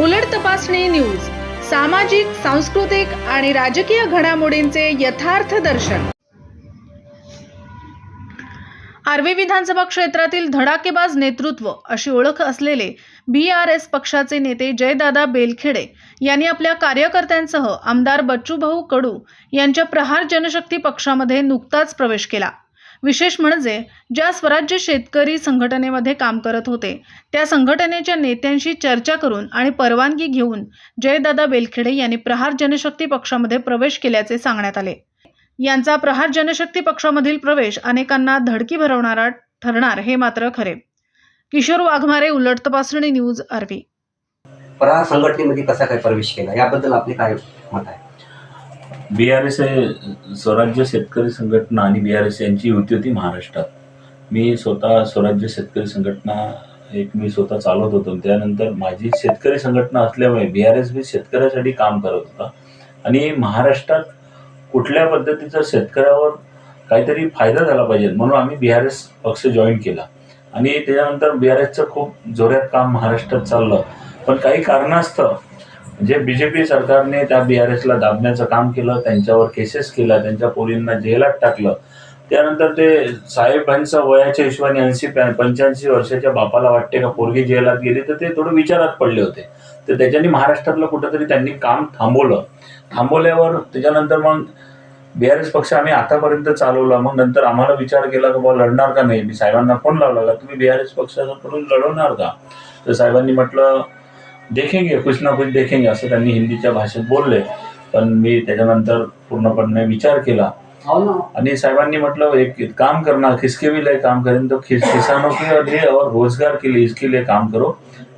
उलट तपासणी न्यूज सामाजिक सांस्कृतिक आणि राजकीय घडामोडींचे यथार्थ दर्शन. आर्वी विधानसभा क्षेत्रातील धडाकेबाज नेतृत्व अशी ओळख असलेले बी आर एस पक्षाचे नेते जयदादा बेलखेडे यांनी आपल्या कार्यकर्त्यांसह आमदार बच्चूभाऊ कडू यांच्या प्रहार जनशक्ती पक्षामध्ये नुकताच प्रवेश केला. विशेष म्हणजे ज्या स्वराज्य शेतकरी संघटनेमध्ये काम करत होते त्या संघटनेच्या नेत्यांशी चर्चा करून आणि परवानगी घेऊन जयदादा बेलखेडे यांनी प्रहार जनशक्ती पक्षामध्ये प्रवेश केल्याचे सांगण्यात आले. यांचा प्रहार जनशक्ती पक्षामधील प्रवेश अनेकांना धडकी भरवणारा ठरणार हे मात्र खरे. किशोर वाघमारे उलट तपासणी न्यूज आरवी. प्रहार संघटनेमध्ये कसा काय प्रवेश केला? याबद्दल आपले काय मत आहे? बी आर एस स्वराज्य शेतकरी संघटना आणि बी आर एस यांची युती होती महाराष्ट्रात. मी स्वतः स्वराज्य शेतकरी संघटना एक मी स्वतः चालवत होतो. त्यानंतर माझी शेतकरी संघटना असल्यामुळे बी आर एस बी शेतकऱ्यासाठी काम करत होता. आणि महाराष्ट्रात कुठल्या पद्धतीचा शेतकऱ्यावर काहीतरी फायदा झाला पाहिजे म्हणून आम्ही बी आर एस पक्ष जॉईन केला. आणि त्याच्यानंतर बी आर एसचं खूप जोरात काम महाराष्ट्रात चाललं. पण काही कारणास्तव जे बी जे पी सरकारने त्या बी आर एसला दाबण्याचं काम केलं त्यांच्यावर केसेस केल्या त्यांच्या पोरींना जेलात टाकलं. त्यानंतर ते साहेबांच्या वयाच्या हिशोबाने ऐंशी पंच्याऐंशी वर्षाच्या बापाला वाटते का पोरगी जेलात गेली तर ते थोडं विचारात पडले होते. तर त्याच्यानी महाराष्ट्रातलं कुठंतरी त्यांनी काम थांबवलं. थांबवल्यावर त्याच्यानंतर मग बी आर एस पक्ष आम्ही आतापर्यंत चालवला. मग नंतर आम्हाला विचार केला की बाबा लढणार का नाही? मी साहेबांना फोन लावला का तुम्ही बी आर एस पक्षाकडून लढवणार का? तर साहेबांनी म्हटलं देखेंगे कुछ ना कुछ देखेंगे असं त्यांनी हिंदीच्या भाषेत बोलले. पण मी त्याच्यानंतर पूर्णपणे विचार केला. आणि साहेबांनी मतलब एक काम करना किसके भी लिए काम करें तो किस किसानों के लिए और रोजगार के लिए इसके लिए काम करो.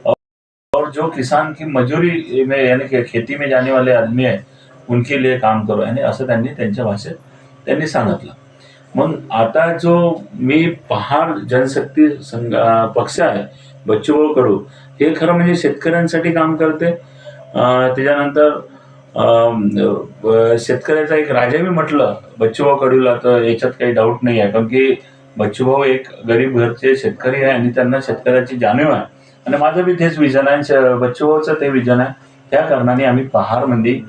और, जो किसान की मजूरी में यानी कि खेती में जाने वाले आदमी है उनके लिए काम करो. यानी असं त्यांनी त्यांच्या भाषेत त्यांनी सांगितलं. मग आता जो मी पहाड जनशक्ती संघ पक्ष आहे बच्चूभाऊ कडू. हे खरं म्हणजे शेतकऱ्यांसाठी काम करते. त्याच्यानंतर शेतकऱ्याचा एक राजा मी म्हटलं बच्चूभाऊ कडूला तर याच्यात काही डाऊट नाही आहे कारण की बच्चूभाऊ एक गरीब घरचे शेतकरी आहे आणि त्यांना शेतकऱ्याची जाणीव आहे. आणि माझं बी तेच विजन आहे. बच्चूभाऊचं ते विजन आहे. त्या कारणाने आम्ही पहारमध्ये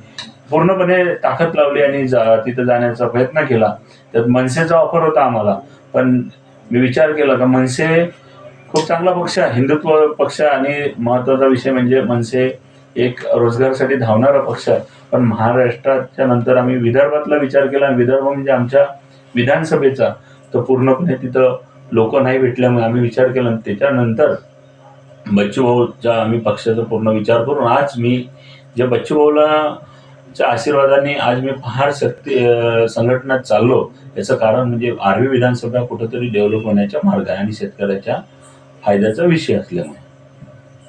पूर्णपणे ताकद लावली आणि जा तिथं जाण्याचा प्रयत्न केला. त्यात मनसेचा ऑफर होता आम्हाला. पण मी विचार केला का मनसे खूप चांगला पक्ष आहे. हिंदुत्व पक्ष आणि महत्त्वाचा विषय म्हणजे मनसे एक रोजगारासाठी धावणारा पक्ष आहे. पण महाराष्ट्राच्या नंतर आम्ही विदर्भातला विचार केला आणि विदर्भ म्हणजे आमच्या विधानसभेचा. तर पूर्णपणे तिथं लोक नाही भेटल्यामुळे आम्ही विचार केला आणि त्याच्यानंतर बच्चूभाऊच्या आम्ही पक्षाचा पूर्ण विचार करून आज मी जे बच्चूभाऊला च्या आशीर्वादाने आज मी फार शक्ती संघटनात चाललो. याचं कारण म्हणजे आर्वी विधानसभा कुठंतरी डेव्हलप होण्याच्या मार्ग आहे आणि शेतकऱ्याच्या फायद्याचा विषय असल्यामुळे.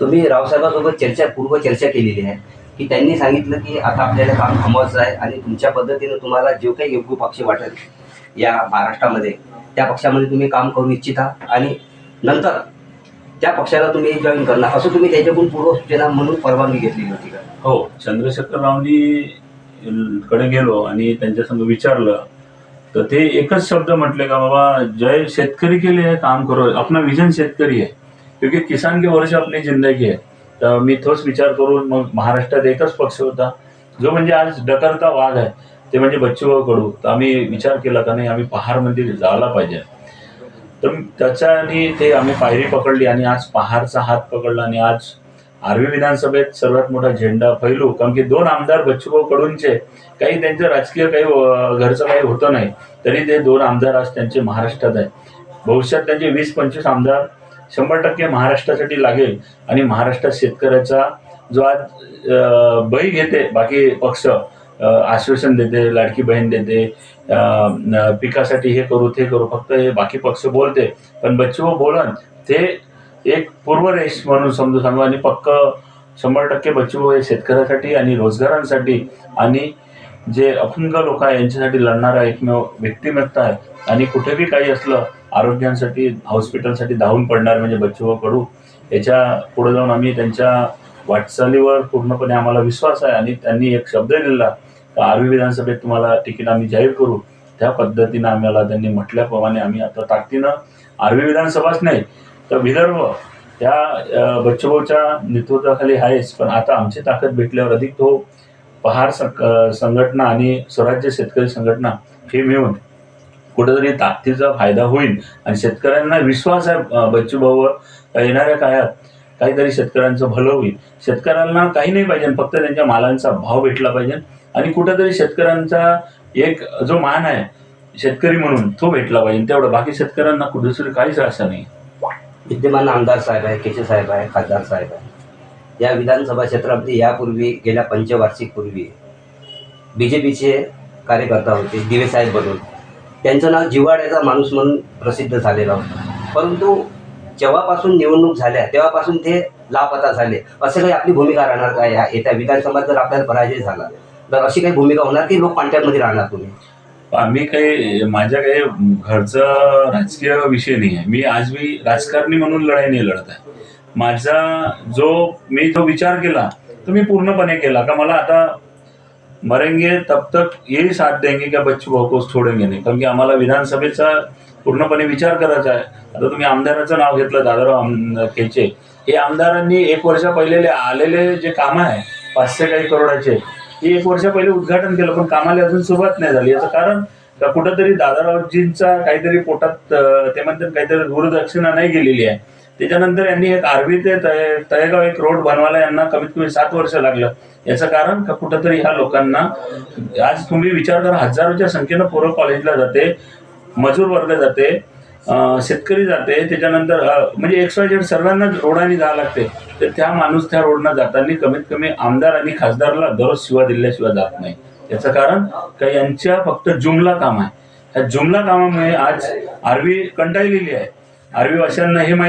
तुम्ही रावसाहेबांसोबत चर्चा पूर्व चर्चा केलेली आहे की त्यांनी सांगितलं की आता आपल्याला काम थांबवायचं आहे आणि तुमच्या पद्धतीनं तुम्हाला जो काही योग्य पक्ष वाटेल या महाराष्ट्रामध्ये त्या पक्षामध्ये तुम्ही काम करू इच्छिता आणि नंतर त्या पक्षाला तुम्ही जॉईन करणार. असं तुम्ही त्याच्याकडून पूर्व सूचना म्हणून परवानगी घेतलेली होती का? हो चंद्रशेखर रावनी कडे गेलो आणि त्यांच्यासमोर विचारलं. तर ते एकच शब्द म्हटले का बाबा जय शेतकरी के लिए काम करो आपला विजन शेतकरी आहे क्योंकि किसान के वर्ष आपली जिंदगी आहे तर मी तोच विचार करून मग महाराष्ट्रात एकच पक्ष होता जो म्हणजे आज डकरता वाघ आहे ते म्हणजे बच्चूभाऊ कडू. तर आम्ही विचार केला का नाही आम्ही पहारमध्ये जायला पाहिजे. तर त्याच्याने ते आम्ही पायरी पकडली आणि आज पहारचा हात पकडला आणि आज आर्वी विधानसभेत सर्वात मोठा झेंडा फैलू. कारण की दोन आमदार बच्चूभाऊ कडूंचे काही त्यांचं राजकीय काही घरचं काही होतं नाही तरी ते दोन आमदार आज त्यांचे महाराष्ट्रात आहे भविष्यात त्यांचे वीस पंचवीस आमदार शंभर टक्के महाराष्ट्रासाठी लागेल आणि महाराष्ट्रात शेतकऱ्याचा जो आज बळी घेते बाकी पक्ष आश्वासन देते लाडकी बहीण देते पिकासाठी हे करू ते करू फक्त हे बाकी पक्ष बोलते. पण बच्चूभाऊ बोलन ते एक पूर्वरेश म्हणून समजू सांगू आणि पक्क शंभर टक्के बच्चूभाऊ हे शेतकऱ्यासाठी आणि रोजगारांसाठी आणि जे अपंग लोक आहे यांच्यासाठी लढणारा एकमेव व्यक्तिमत्व आहे. आणि कुठेही काही असलं आरोग्यांसाठी हॉस्पिटलसाठी धावून पडणार म्हणजे बच्चूभाऊ कडू याच्यापुढे जाऊन आम्ही त्यांच्या वाटचालीवर पूर्णपणे आम्हाला विश्वास आहे. आणि त्यांनी एक शब्द दिलेला आर्वी विधानसभेत तुम्हाला तिकीट आम्ही जाहीर करू त्या पद्धतीनं आम्हाला त्यांनी म्हटल्याप्रमाणे आम्ही आता ताकदीनं आर्वी विधानसभाच नाही तर विदर्भ त्या बच्चूभाऊच्या नेतृत्वाखाली आहेच पण आता आमची ताकद भेटल्यावर अधिक तो पहार सं- संघटना आणि स्वराज्य शेतकरी संघटना हे मिळून कुठेतरी ताकदीचा फायदा होईल. आणि शेतकऱ्यांना विश्वास आहे बच्चूभाऊवर. येणाऱ्या काळात काहीतरी शेतकऱ्यांचं भलं होईल. शेतकऱ्यांना काही नाही पाहिजे फक्त त्यांच्या मालांचा भाव भेटला पाहिजे. आणि कुठेतरी शेतकऱ्यांचा एक जो मान आहे शेतकरी म्हणून तो भेटला पाहिजे. तेवढं. बाकी शेतकऱ्यांना दुसरी काहीच आशा नाही. विद्यमान आमदार साहेब आहे केशव साहेब आहे खासदार साहेब आहे. या विधानसभा क्षेत्रामध्ये यापूर्वी गेल्या पंचवार्षिक पूर्वी बी जे पीचे कार्यकर्ता होते दिवेसाहेब बनून. त्यांचं नाव जिवाड्याचा माणूस म्हणून प्रसिद्ध झालेला होता. परंतु जेव्हापासून निवडणूक झाल्या तेव्हापासून ते लापता झाले. असं काही आपली भूमिका राहणार का? या येत्या विधानसभा जर आपल्याला पराजय झाला तर अशी काही भूमिका होणार की लोक कॉन्टॅक्टमध्ये राहणार तुम्ही? आम्ही काही माझ्या काही घरचा राजकीय विषय नाही आहे. मी आज मी राजकारणी म्हणून लढाई नाही लढत आहे. माझा जो मी जो विचार केला तो मी पूर्णपणे केला. का मला आता मरेंगे तब तक यही साथ देंगे का बच्चू भाऊ कोस छोडेंगे नाही? कारण की आम्हाला विधानसभेचा पूर्णपणे विचार करायचा आहे. आता तुम्ही आमदाराचं नाव घेतलं दादाराव आम- केचे हे आमदारांनी एक वर्ष पहिले आलेले जे कामं आहे पाचशे काही करोडाचे हे एक वर्ष पहिले उद्घाटन केलं पण कामाला अजून सुरुवात नाही झाली. याचं कारण का कुठंतरी दादारावजींचा काहीतरी पोटात ते म्हणतात काहीतरी गुरुदक्षिणा नाही गेलेली आहे. त्याच्यानंतर यांनी एक आरवी ते तळे तळेगाव एक रोड बनवायला यांना कमीत कमी सात वर्ष लागलं. याचं कारण का कुठंतरी ह्या लोकांना आज तुम्ही विचार करा हजारोच्या संख्येनं पोरं कॉलेजला जाते मजूर वर्ग जाते शेतकरी जाते त्याच्यानंतर म्हणजे एक्स वाय झेड सर्वांना रोडाने जावं लागते. तर त्या माणूस त्या रोडनं जाताना कमीत कमी आमदार आणि खासदारला दररोज शिवा दिल्याशिवाय जात नाही. याचं कारण का यांच्या फक्त जुमला काम आहे. ह्या जुमला कामामुळे आज आरवी कंटाळलेली आहे. आरवी वाशांना हे माहिती